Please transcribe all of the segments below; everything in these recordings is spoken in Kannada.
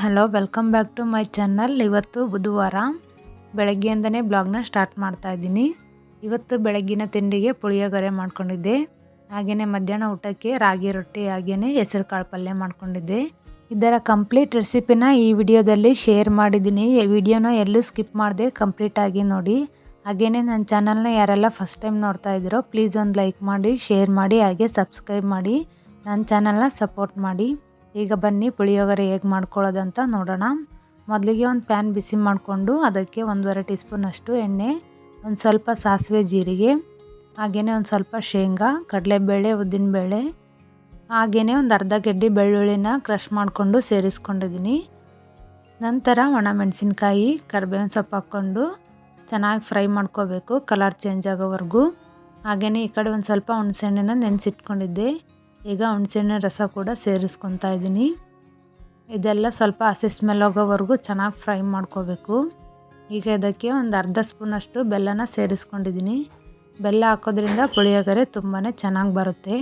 Hello welcome back to my channel ಇವತ್ತು ಬುಧವಾರ. ಬೆಳಗ್ಗೆಯಿಂದನೇ ಬ್ಲಾಗ್ನ ಸ್ಟಾರ್ಟ್ ಮಾಡ್ತಾ ಇದ್ದೀನಿ. ಇವತ್ತು ಬೆಳಗ್ಗಿನ ತಿಂಡಿಗೆ ಪುಳಿಯೋಗರೆ ಮಾಡ್ಕೊಂಡಿದ್ದೆ. ಹಾಗೆಯೇ ಮಧ್ಯಾಹ್ನ ಊಟಕ್ಕೆ ರಾಗಿ ರೊಟ್ಟಿ ಹಾಗೆಯೇ ಹೆಸರು ಕಾಳು ಪಲ್ಯ ಮಾಡ್ಕೊಂಡಿದ್ದೆ. ಇದರ ಕಂಪ್ಲೀಟ್ ರೆಸಿಪಿನ ಈ ವಿಡಿಯೋದಲ್ಲಿ ಶೇರ್ ಮಾಡಿದ್ದೀನಿ. ವಿಡಿಯೋನ ಎಲ್ಲೂ ಸ್ಕಿಪ್ ಮಾಡಿದೆ ಕಂಪ್ಲೀಟಾಗಿ ನೋಡಿ. ಹಾಗೆಯೇ ನನ್ನ ಚಾನಲ್ನ ಯಾರೆಲ್ಲ ಫಸ್ಟ್ ಟೈಮ್ ನೋಡ್ತಾ ಇದ್ದೀರೋ ಪ್ಲೀಸ್ ಒಂದು ಲೈಕ್ ಮಾಡಿ ಶೇರ್ ಮಾಡಿ, ಹಾಗೆ ಸಬ್ಸ್ಕ್ರೈಬ್ ಮಾಡಿ. ನನ್ನ ಚಾನಲ್ನ ಸಪೋರ್ಟ್ ಮಾಡಿ. ಈಗ ಬನ್ನಿ, ಪುಳಿಯೋಗರೆ ಹೇಗೆ ಮಾಡ್ಕೊಳ್ಳೋದಂತ ನೋಡೋಣ. ಮೊದಲಿಗೆ ಒಂದು ಪ್ಯಾನ್ ಬಿಸಿ ಮಾಡಿಕೊಂಡು ಅದಕ್ಕೆ ಒಂದೂವರೆ ಟೀ ಸ್ಪೂನಷ್ಟು ಎಣ್ಣೆ, ಒಂದು ಸ್ವಲ್ಪ ಸಾಸಿವೆ ಜೀರಿಗೆ ಹಾಗೆಯೇ ಒಂದು ಸ್ವಲ್ಪ ಶೇಂಗಾ, ಕಡಲೆಬೇಳೆ, ಉದ್ದಿನಬೇಳೆ ಹಾಗೆಯೇ ಒಂದು ಅರ್ಧ ಗೆಡ್ಡೆ ಬೆಳ್ಳುಳ್ಳಿನ ಕ್ರಷ್ ಮಾಡಿಕೊಂಡು ಸೇರಿಸ್ಕೊಂಡಿದ್ದೀನಿ. ನಂತರ ಒಣಮೆಣಸಿನ್ಕಾಯಿ ಕರಿಬೇವಿನ ಸೊಪ್ಪು ಹಾಕ್ಕೊಂಡು ಚೆನ್ನಾಗಿ ಫ್ರೈ ಮಾಡ್ಕೋಬೇಕು, ಕಲರ್ ಚೇಂಜ್ ಆಗೋವರೆಗೂ. ಹಾಗೆಯೇ ಈ ಕಡೆ ಒಂದು ಸ್ವಲ್ಪ ಹುಣಸೆಹಣ್ಣನ್ನ ನೆನೆಸಿಟ್ಕೊಂಡಿದ್ದೆ. ಈಗ ಹುಣಸೆಹಣ್ಣಿನ ರಸ ಕೂಡ ಸೇರಿಸ್ಕೊತಾ ಇದ್ದೀನಿ ಇದೆಲ್ಲ ಸ್ವಲ್ಪ ಹಸಿ ಸ್ಮೆಲ್ ಹೋಗೋವರೆಗೂ ಚೆನ್ನಾಗಿ ಫ್ರೈ ಮಾಡ್ಕೋಬೇಕು. ಈಗ ಇದಕ್ಕೆ ಒಂದು ಅರ್ಧ ಸ್ಪೂನಷ್ಟು ಬೆಲ್ಲನ ಸೇರಿಸ್ಕೊಂಡಿದ್ದೀನಿ ಬೆಲ್ಲ ಹಾಕೋದ್ರಿಂದ ಪುಳಿಯೋಗರೆ ತುಂಬಾ ಚೆನ್ನಾಗಿ ಬರುತ್ತೆ.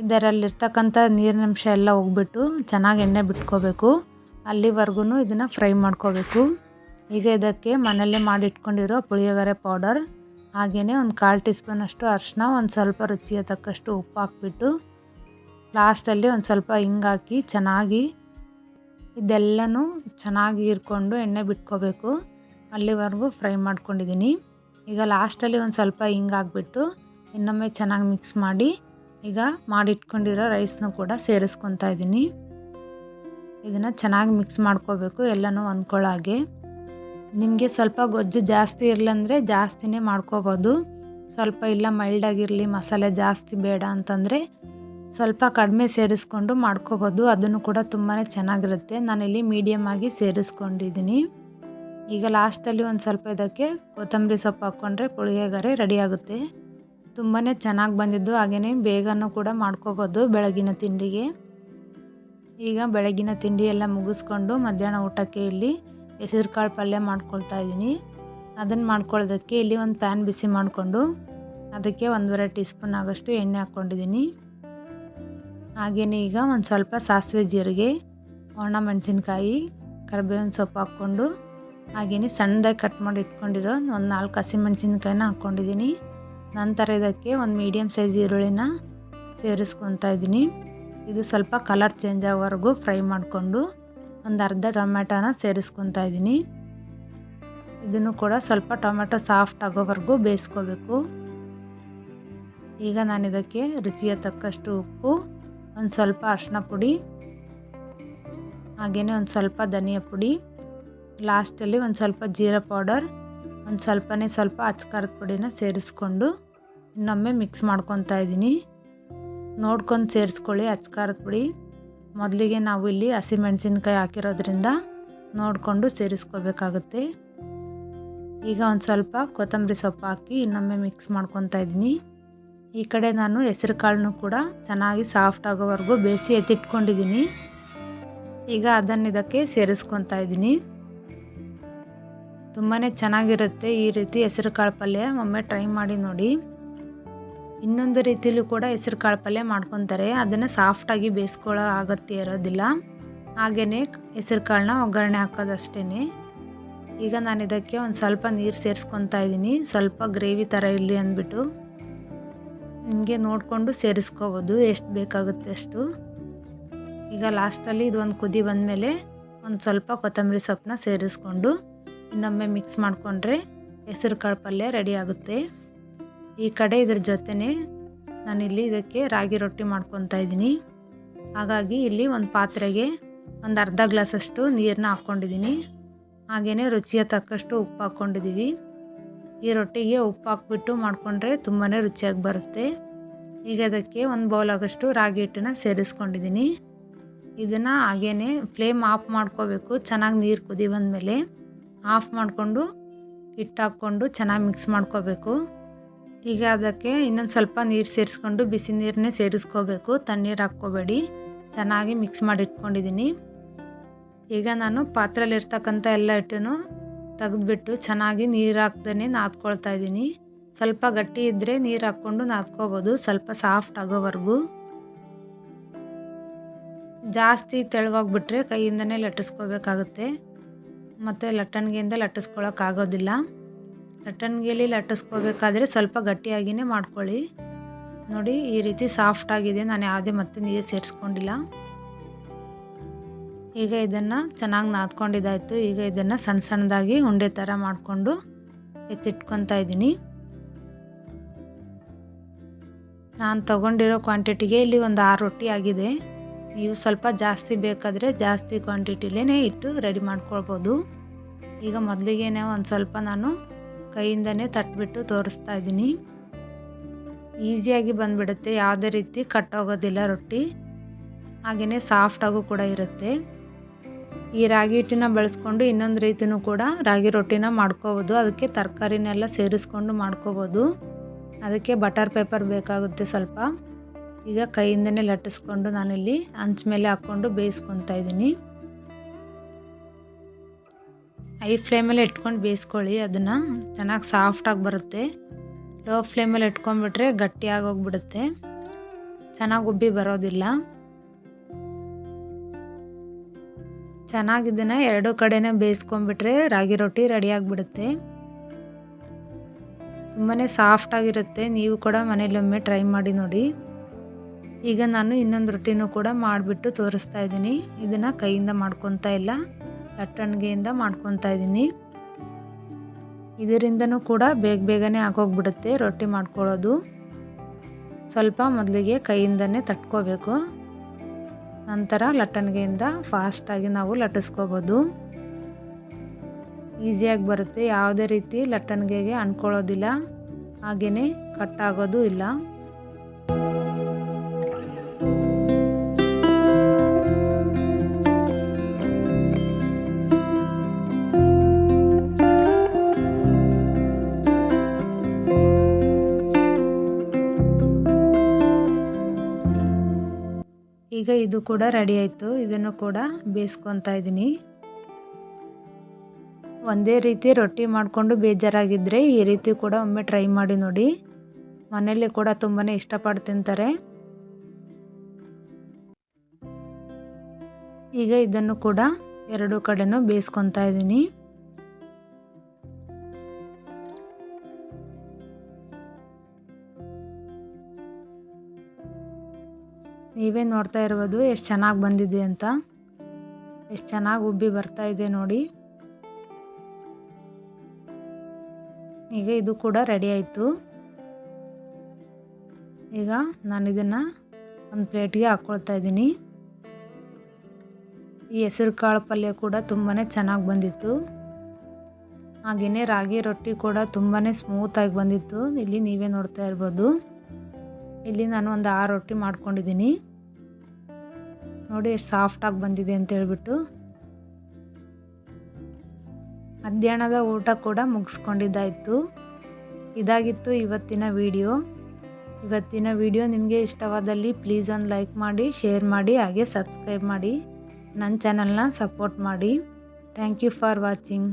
ಇದರಲ್ಲಿರ್ತಕ್ಕಂಥ ನೀರಿನಂಶ ಎಲ್ಲ ಹೋಗ್ಬಿಟ್ಟು ಚೆನ್ನಾಗಿ ಎಣ್ಣೆ ಬಿಟ್ಕೋಬೇಕು. ಅಲ್ಲಿವರೆಗೂ ಇದನ್ನು ಫ್ರೈ ಮಾಡ್ಕೋಬೇಕು. ಈಗ ಇದಕ್ಕೆ ಮನೆಯಲ್ಲೇ ಮಾಡಿಟ್ಕೊಂಡಿರೋ ಪುಳಿಯೋಗರೆ ಪೌಡರ್ ಹಾಗೆಯೇ ಒಂದು ಕಾಲು ಟೀ ಸ್ಪೂನಷ್ಟು ಅರಿಶಿನ ಒಂದು ಸ್ವಲ್ಪ ರುಚಿಯ ತಕ್ಕಷ್ಟು ಉಪ್ಪು ಹಾಕ್ಬಿಟ್ಟು ಲಾಸ್ಟಲ್ಲಿ ಒಂದು ಸ್ವಲ್ಪ ಹಿಂಗಾಕಿ ಚೆನ್ನಾಗಿ ಇದೆಲ್ಲನೂ ಚೆನ್ನಾಗಿ ಇರ್ಕೊಂಡು ಎಣ್ಣೆ ಬಿಟ್ಕೋಬೇಕು. ಅಲ್ಲಿವರೆಗೂ ಫ್ರೈ ಮಾಡ್ಕೊಂಡಿದ್ದೀನಿ. ಈಗ ಲಾಸ್ಟಲ್ಲಿ ಒಂದು ಸ್ವಲ್ಪ ಹಿಂಗೆ ಹಾಕ್ಬಿಟ್ಟು ಇನ್ನೊಮ್ಮೆ ಚೆನ್ನಾಗಿ ಮಿಕ್ಸ್ ಮಾಡಿ ಈಗ ಮಾಡಿಟ್ಕೊಂಡಿರೋ ರೈಸ್ನೂ ಕೂಡ ಸೇರಿಸ್ಕೊತಾ ಇದ್ದೀನಿ. ಇದನ್ನು ಚೆನ್ನಾಗಿ ಮಿಕ್ಸ್ ಮಾಡ್ಕೋಬೇಕು ಎಲ್ಲನೂ ಹೊಂದ್ಕೊಳ್ಳೋ ಹಾಗೆ ನಿಮಗೆ ಸ್ವಲ್ಪ ಗೊಜ್ಜು ಜಾಸ್ತಿ ಇರಲಂದ್ರೆ ಜಾಸ್ತಿನೇ ಮಾಡ್ಕೋಬೋದು. ಸ್ವಲ್ಪ ಇಲ್ಲ ಮೈಲ್ಡಾಗಿರಲಿ ಮಸಾಲೆ ಜಾಸ್ತಿ ಬೇಡ ಅಂತಂದರೆ ಸ್ವಲ್ಪ ಕಡಿಮೆ ಸೇರಿಸ್ಕೊಂಡು ಮಾಡ್ಕೋಬೋದು. ಅದನ್ನು ಕೂಡ ತುಂಬಾ ಚೆನ್ನಾಗಿರುತ್ತೆ. ನಾನಿಲ್ಲಿ ಮೀಡಿಯಮ್ ಆಗಿ ಸೇರಿಸ್ಕೊಂಡಿದ್ದೀನಿ. ಈಗ ಲಾಸ್ಟಲ್ಲಿ ಒಂದು ಸ್ವಲ್ಪ ಇದಕ್ಕೆ ಕೊತ್ತಂಬರಿ ಸೊಪ್ಪು ಹಾಕ್ಕೊಂಡ್ರೆ ಪುಳಿಯೋಗರೆ ರೆಡಿ ಆಗುತ್ತೆ. ತುಂಬಾ ಚೆನ್ನಾಗಿ ಬಂದಿದ್ದು. ಹಾಗೆಯೇ ಬೇಗನೂ ಕೂಡ ಮಾಡ್ಕೋಬೋದು ಬೆಳಗಿನ ತಿಂಡಿಗೆ. ಈಗ ಬೆಳಗಿನ ತಿಂಡಿ ಎಲ್ಲ ಮುಗಿಸ್ಕೊಂಡು ಮಧ್ಯಾಹ್ನ ಊಟಕ್ಕೆ ಇಲ್ಲಿ ಹೆಸರು ಕಾಳು ಪಲ್ಯ ಮಾಡ್ಕೊಳ್ತಾ ಇದ್ದೀನಿ. ಅದನ್ನು ಮಾಡ್ಕೊಳ್ಳೋದಕ್ಕೆ ಇಲ್ಲಿ ಒಂದು ಪ್ಯಾನ್ ಬಿಸಿ ಮಾಡಿಕೊಂಡು ಅದಕ್ಕೆ ಒಂದೂವರೆ ಟೀ ಸ್ಪೂನ್ ಆಗೋಷ್ಟು ಎಣ್ಣೆ ಹಾಕ್ಕೊಂಡಿದ್ದೀನಿ. ಹಾಗೆಯೇ ಈಗ ಒಂದು ಸ್ವಲ್ಪ ಸಾಸಿವೆ ಜೀರಿಗೆ, ಒಣ ಮೆಣಸಿನ್ಕಾಯಿ, ಕರಿಬೇವಿನ ಸೊಪ್ಪು ಹಾಕ್ಕೊಂಡು ಹಾಗೆಯೇ ಸಣ್ಣದಾಗಿ ಕಟ್ ಮಾಡಿ ಇಟ್ಕೊಂಡಿರೋ ಒಂದು ನಾಲ್ಕು ಹಸಿ ಮೆಣಸಿನ್ಕಾಯಿನ ಹಾಕ್ಕೊಂಡಿದ್ದೀನಿ. ನಂತರ ಇದಕ್ಕೆ ಒಂದು ಮೀಡಿಯಮ್ ಸೈಜ್ ಈರುಳ್ಳಿನ ಸೇರಿಸ್ಕೊತಾ ಇದ್ದೀನಿ. ಇದು ಸ್ವಲ್ಪ ಕಲರ್ ಚೇಂಜ್ ಆಗೋವರೆಗೂ ಫ್ರೈ ಮಾಡಿಕೊಂಡು ಒಂದು ಅರ್ಧ ಟೊಮೆಟೊನ ಸೇರಿಸ್ಕೊತಾ ಇದ್ದೀನಿ. ಇದನ್ನು ಕೂಡ ಸ್ವಲ್ಪ ಟೊಮೆಟೊ ಸಾಫ್ಟ್ ಆಗೋವರೆಗೂ ಬೇಯಿಸ್ಕೋಬೇಕು. ಈಗ ನಾನು ಇದಕ್ಕೆ ರುಚಿಯ ತಕ್ಕಷ್ಟು ಉಪ್ಪು, ಒಂದು ಸ್ವಲ್ಪ ಅರಿಶಿನ ಪುಡಿ ಹಾಗೆಯೇ ಒಂದು ಸ್ವಲ್ಪ ಧನಿಯಾ ಪುಡಿ, ಲಾಸ್ಟಲ್ಲಿ ಒಂದು ಸ್ವಲ್ಪ ಜೀರಾ ಪೌಡರ್, ಒಂದು ಸ್ವಲ್ಪನೇ ಸ್ವಲ್ಪ ಅಚ್ಕಾರದ ಪುಡಿನ ಸೇರಿಸ್ಕೊಂಡು ಇನ್ನೊಮ್ಮೆ ಮಿಕ್ಸ್ ಮಾಡ್ಕೊತಾ ಇದ್ದೀನಿ. ನೋಡ್ಕೊಂಡು ಸೇರಿಸ್ಕೊಳ್ಳಿ ಅಚ್ಕಾರದ ಪುಡಿ. ಮೊದಲಿಗೆ ನಾವು ಇಲ್ಲಿ ಹಸಿಮೆಣಸಿನ್ಕಾಯಿ ಹಾಕಿರೋದ್ರಿಂದ ನೋಡಿಕೊಂಡು ಸೇರಿಸ್ಕೋಬೇಕಾಗುತ್ತೆ. ಈಗ ಒಂದು ಸ್ವಲ್ಪ ಕೊತ್ತಂಬರಿ ಸೊಪ್ಪು ಹಾಕಿ ಇನ್ನೊಮ್ಮೆ ಮಿಕ್ಸ್ ಮಾಡ್ಕೊತಾ ಇದ್ದೀನಿ. ಈ ಕಡೆ ನಾನು ಹೆಸರು ಕಾಳನ್ನು ಕೂಡ ಚೆನ್ನಾಗಿ ಸಾಫ್ಟ್ ಆಗೋವರೆಗೂ ಬೇಯಿಸಿ ಎತ್ತಿಟ್ಕೊಂಡಿದ್ದೀನಿ. ಈಗ ಅದನ್ನು ಇದಕ್ಕೆ ಸೇರಿಸ್ಕೊತಾ ಇದ್ದೀನಿ. ತುಂಬಾ ಚೆನ್ನಾಗಿರುತ್ತೆ ಈ ರೀತಿ ಹೆಸರು ಕಾಳು ಪಲ್ಯ, ಒಮ್ಮೆ ಟ್ರೈ ಮಾಡಿ ನೋಡಿ. ಇನ್ನೊಂದು ರೀತಿಯಲ್ಲೂ ಕೂಡ ಹೆಸ್ರು ಕಾಳು ಪಲ್ಯ ಮಾಡ್ಕೊತಾರೆ. ಅದನ್ನು ಸಾಫ್ಟಾಗಿ ಬೇಯಿಸ್ಕೊಳ್ಳೋ ಅಗತ್ಯ ಇರೋದಿಲ್ಲ. ಹಾಗೆಯೇ ಹೆಸ್ರು ಕಾಳನ್ನ ಒಗ್ಗರಣೆ ಹಾಕೋದಷ್ಟೇ ಈಗ ನಾನು ಇದಕ್ಕೆ ಒಂದು ಸ್ವಲ್ಪ ನೀರು ಸೇರಿಸ್ಕೊತಾ ಇದ್ದೀನಿ. ಸ್ವಲ್ಪ ಗ್ರೇವಿ ಥರ ಇರಲಿ ಅಂದ್ಬಿಟ್ಟು. ನಿಮಗೆ ನೋಡಿಕೊಂಡು ಸೇರಿಸ್ಕೋಬೋದು. ಎಷ್ಟು ಬೇಕಾಗುತ್ತೆ ಅಷ್ಟು. ಈಗ ಲಾಸ್ಟಲ್ಲಿ ಇದೊಂದು ಕುದಿ ಬಂದಮೇಲೆ ಒಂದು ಸ್ವಲ್ಪ ಕೊತ್ತಂಬರಿ ಸೊಪ್ಪನ್ನ ಸೇರಿಸ್ಕೊಂಡು ಇನ್ನೊಮ್ಮೆ ಮಿಕ್ಸ್ ಮಾಡಿಕೊಂಡ್ರೆ ಹೆಸರು ಕಾಳು ಪಲ್ಯ ರೆಡಿ ಆಗುತ್ತೆ. ಈ ಕಡೆ ಇದ್ರ ಜೊತೆನೇ ನಾನಿಲ್ಲಿ ಇದಕ್ಕೆ ರಾಗಿ ರೊಟ್ಟಿ ಮಾಡ್ಕೊತಾ ಇದ್ದೀನಿ. ಹಾಗಾಗಿ ಇಲ್ಲಿ ಒಂದು ಪಾತ್ರೆಗೆ ಒಂದು ಅರ್ಧ ಗ್ಲಾಸಷ್ಟು ನೀರನ್ನ ಹಾಕ್ಕೊಂಡಿದ್ದೀನಿ. ಹಾಗೆಯೇ ರುಚಿಯ ತಕ್ಕಷ್ಟು ಉಪ್ಪು ಹಾಕ್ಕೊಂಡಿದ್ದೀವಿ ಈ ರೊಟ್ಟಿಗೆ ಉಪ್ಪು ಹಾಕ್ಬಿಟ್ಟು ಮಾಡಿಕೊಂಡ್ರೆ ತುಂಬಾ ರುಚಿಯಾಗಿ ಬರುತ್ತೆ. ಈಗ ಅದಕ್ಕೆ ಒಂದು ಬೌಲ್ ಆಗೋಷ್ಟು ರಾಗಿ ಹಿಟ್ಟನ್ನ ಸೇರಿಸ್ಕೊಂಡಿದ್ದೀನಿ ಇದನ್ನು ಹಾಗೇ ಫ್ಲೇಮ್ ಆಫ್ ಮಾಡ್ಕೋಬೇಕು. ಚೆನ್ನಾಗಿ ನೀರು ಕುದಿ ಬಂದಮೇಲೆ. ಆಫ್ ಮಾಡಿಕೊಂಡು ಹಿಟ್ಟು ಹಾಕ್ಕೊಂಡು ಚೆನ್ನಾಗಿ ಮಿಕ್ಸ್ ಮಾಡ್ಕೋಬೇಕು. ಈಗ ಅದಕ್ಕೆ ಇನ್ನೊಂದು ಸ್ವಲ್ಪ ನೀರು ಸೇರಿಸ್ಕೊಂಡು ಬಿಸಿ ನೀರನ್ನೇ ಸೇರಿಸ್ಕೋಬೇಕು. ತಣ್ಣೀರು ಹಾಕ್ಕೋಬೇಡಿ. ಚೆನ್ನಾಗಿ ಮಿಕ್ಸ್ ಮಾಡಿ ಇಟ್ಕೊಂಡಿದ್ದೀನಿ ಈಗ ನಾನು ಪಾತ್ರೆಯಲ್ಲಿರ್ತಕ್ಕಂಥ ಎಲ್ಲ ಹಿಟ್ಟನ್ನು ತೆಗೆದುಬಿಟ್ಟು ಚೆನ್ನಾಗಿ ನೀರು ಹಾಕ್ದೇ ನಾದ್ಕೊಳ್ತಾ ಇದ್ದೀನಿ. ಸ್ವಲ್ಪ ಗಟ್ಟಿ ಇದ್ದರೆ ನೀರು ಹಾಕ್ಕೊಂಡು ನಾದ್ಕೋಬೋದು. ಸ್ವಲ್ಪ ಸಾಫ್ಟ್ ಆಗೋವರೆಗೂ. ಜಾಸ್ತಿ ತೆಳುವಾಗ್ಬಿಟ್ರೆ ಕೈಯಿಂದನೇ ಲಟ್ಟಿಸ್ಕೋಬೇಕಾಗುತ್ತೆ. ಮತ್ತು ಲಟ್ಟಣಿಗೆಯಿಂದ ಲಟ್ಟಿಸ್ಕೊಳಕ್ಕಾಗೋದಿಲ್ಲ. ಲಟ್ಟಣಿಗೆಯಲ್ಲಿ ಲಟ್ಟಿಸ್ಕೋಬೇಕಾದ್ರೆ ಸ್ವಲ್ಪ ಗಟ್ಟಿಯಾಗಿಯೇ ಮಾಡ್ಕೊಳ್ಳಿ. ನೋಡಿ, ಈ ರೀತಿ ಸಾಫ್ಟ್ ಆಗಿದೆ. ನಾನು ಯಾವುದೇ ಮತ್ತೆ ನೀರು ಸೇರಿಸ್ಕೊಂಡಿಲ್ಲ. ಈಗ ಇದನ್ನು ಚೆನ್ನಾಗಿ ನಾದ್ಕೊಂಡಿದ್ದಾಯಿತು. ಈಗ ಇದನ್ನು ಸಣ್ಣ ಸಣ್ಣದಾಗಿ ಉಂಡೆ ಥರ ಮಾಡಿಕೊಂಡು ಎತ್ತಿಟ್ಕೊತಾ ಇದ್ದೀನಿ. ನಾನು ತಗೊಂಡಿರೋ ಕ್ವಾಂಟಿಟಿಗೆ ಇಲ್ಲಿ ಒಂದು ಆರು ರೊಟ್ಟಿ ಆಗಿದೆ. ನೀವು ಸ್ವಲ್ಪ ಜಾಸ್ತಿ ಬೇಕಾದರೆ ಜಾಸ್ತಿ ಕ್ವಾಂಟಿಟಿಲೇ ಇಟ್ಟು ರೆಡಿ ಮಾಡ್ಕೊಳ್ಬೋದು. ಈಗ ಮೊದಲಿಗೆ ಒಂದು ಸ್ವಲ್ಪ ನಾನು ಕೈಯಿಂದನೇ ತಟ್ಬಿಟ್ಟು ತೋರಿಸ್ತಾ ಇದ್ದೀನಿ. ಈಸಿಯಾಗಿ ಬಂದುಬಿಡುತ್ತೆ. ಯಾವುದೇ ರೀತಿ ಕಟ್ಟೋಗೋದಿಲ್ಲ ರೊಟ್ಟಿ. ಹಾಗೆಯೇ ಸಾಫ್ಟಾಗೂ ಕೂಡ ಇರುತ್ತೆ. ಈ ರಾಗಿ ಹಿಟ್ಟಿನ ಬಳಸ್ಕೊಂಡು ಇನ್ನೊಂದು ರೀತಿಯೂ ಕೂಡ ರಾಗಿ ರೊಟ್ಟಿನ ಮಾಡ್ಕೋಬೋದು. ಅದಕ್ಕೆ ತರಕಾರಿನೆಲ್ಲ ಸೇರಿಸ್ಕೊಂಡು ಮಾಡ್ಕೋಬೋದು. ಅದಕ್ಕೆ ಬಟರ್ ಪೇಪರ್ ಬೇಕಾಗುತ್ತೆ ಸ್ವಲ್ಪ. ಈಗ ಕೈಯಿಂದನೇ ಲಟ್ಟಿಸ್ಕೊಂಡು ನಾನಿಲ್ಲಿ ಮೇಲೆ ಹಾಕ್ಕೊಂಡು ಬೇಯಿಸ್ಕೊತಾ ಇದ್ದೀನಿ. ಐ ಫ್ಲೇಮಲ್ಲಿ ಇಟ್ಕೊಂಡು ಬೇಯಿಸ್ಕೊಳ್ಳಿ, ಅದನ್ನು ಚೆನ್ನಾಗಿ ಸಾಫ್ಟಾಗಿ ಬರುತ್ತೆ. ಲೋ ಫ್ಲೇಮಲ್ಲಿ ಇಟ್ಕೊಂಡ್ಬಿಟ್ರೆ ಗಟ್ಟಿಯಾಗಿ ಹೋಗ್ಬಿಡುತ್ತೆ ಚೆನ್ನಾಗಿ ಉಬ್ಬಿ ಬರೋದಿಲ್ಲ. ಚೆನ್ನಾಗಿದ್ದನ್ನು ಎರಡು ಕಡೆನೇ ಬೇಯಿಸ್ಕೊಂಡ್ಬಿಟ್ರೆ ರಾಗಿ ರೊಟ್ಟಿ ರೆಡಿಯಾಗಿಬಿಡುತ್ತೆ ತುಂಬಾ ಸಾಫ್ಟಾಗಿರುತ್ತೆ ನೀವು ಕೂಡ ಮನೇಲೊಮ್ಮೆ ಟ್ರೈ ಮಾಡಿ ನೋಡಿ. ಈಗ ನಾನು ಇನ್ನೊಂದು ರೊಟ್ಟಿನೂ ಕೂಡ ಮಾಡಿಬಿಟ್ಟು ತೋರಿಸ್ತಾ ಇದ್ದೀನಿ. ಇದನ್ನು ಕೈಯಿಂದ ಮಾಡ್ಕೊತಾ ಇಲ್ಲ. ಲಟ್ಟಣಿಗೆಯಿಂದ ಮಾಡ್ಕೊತಾ ಇದ್ದೀನಿ. ಇದರಿಂದನೂ ಕೂಡ ಬೇಗ ಬೇಗನೆ ಆಗೋಗ್ಬಿಡುತ್ತೆ ರೊಟ್ಟಿ ಮಾಡ್ಕೊಳ್ಳೋದು. ಸ್ವಲ್ಪ ಮೊದಲಿಗೆ ಕೈಯಿಂದನೇ ತಟ್ಕೋಬೇಕು. ನಂತರ ಲಟ್ಟಣಿಗೆಯಿಂದ ಫಾಸ್ಟಾಗಿ ನಾವು ಲಟ್ಟಿಸ್ಕೋಬೋದು. ಈಸಿಯಾಗಿ ಬರುತ್ತೆ. ಯಾವುದೇ ರೀತಿ ಲಟ್ಟಣಿಗೆಗೆ ಅಂದ್ಕೊಳ್ಳೋದಿಲ್ಲ ಹಾಗೆಯೇ ಕಟ್ಟಾಗೋದು ಇಲ್ಲ. ಈಗ ಇದು ಕೂಡ ರೆಡಿ ಆಯಿತು. ಇದನ್ನು ಕೂಡ ಬೇಯಿಸ್ಕೊತಾ ಇದ್ದೀನಿ. ಒಂದೇ ರೀತಿ ರೊಟ್ಟಿ ಮಾಡಿಕೊಂಡು ಬೇಜಾರಾಗಿದ್ದರೆ ಈ ರೀತಿ ಕೂಡ ಒಮ್ಮೆ ಟ್ರೈ ಮಾಡಿ ನೋಡಿ. ಮನೆಯಲ್ಲಿ ಕೂಡ ತುಂಬಾ ಇಷ್ಟಪಟ್ಟು ತಿಂತಾರೆ. ಈಗ ಇದನ್ನು ಕೂಡ ಎರಡು ಕಡೆನೂ ಬೇಯಿಸ್ಕೊತಾ ಇದ್ದೀನಿ. ನೀವೇ ನೋಡ್ತಾ ಇರ್ಬೋದು ಎಷ್ಟು ಚೆನ್ನಾಗಿ ಬಂದಿದೆ ಅಂತ. ಎಷ್ಟು ಚೆನ್ನಾಗಿ ಉಬ್ಬಿ ಬರ್ತಾ ಇದೆ ನೋಡಿ. ಈಗ ಇದು ಕೂಡ ರೆಡಿ ಆಯಿತು. ಈಗ ನಾನು ಇದನ್ನು ಒಂದು ಪ್ಲೇಟ್ಗೆ ಹಾಕ್ಕೊಳ್ತಾ ಇದ್ದೀನಿ. ಈ ಹೆಸರು ಕಾಳು ಪಲ್ಯ ಕೂಡ ತುಂಬಾ ಚೆನ್ನಾಗಿ ಬಂದಿತ್ತು. ಹಾಗೆಯೇ ರಾಗಿ ರೊಟ್ಟಿ ಕೂಡ ತುಂಬಾ ಸ್ಮೂತಾಗಿ ಬಂದಿತ್ತು. ಇಲ್ಲಿ ನೀವೇ ನೋಡ್ತಾ ಇರ್ಬೋದು. ಇಲ್ಲಿ ನಾನು ಒಂದು ಆರು ರೊಟ್ಟಿ ಮಾಡ್ಕೊಂಡಿದ್ದೀನಿ. ನೋಡಿ, ಎಷ್ಟು ಸಾಫ್ಟಾಗಿ ಬಂದಿದೆ ಅಂತ ಹೇಳ್ಬಿಟ್ಟು ಮಧ್ಯಾಹ್ನದ ಊಟ ಕೂಡ ಮುಗಿಸ್ಕೊಂಡಿದ್ದಾಯಿತು. ಇದಾಗಿತ್ತು ಇವತ್ತಿನ ವಿಡಿಯೋ. ಇವತ್ತಿನ ವಿಡಿಯೋ ನಿಮಗೆ ಇಷ್ಟವಾದಲ್ಲಿ ಪ್ಲೀಸ್ ಒಂದು ಲೈಕ್ ಮಾಡಿ ಶೇರ್ ಮಾಡಿ, ಹಾಗೆ ಸಬ್ಸ್ಕ್ರೈಬ್ ಮಾಡಿ. ನನ್ನ ಚಾನಲ್ನ ಸಪೋರ್ಟ್ ಮಾಡಿ. Thank you for watching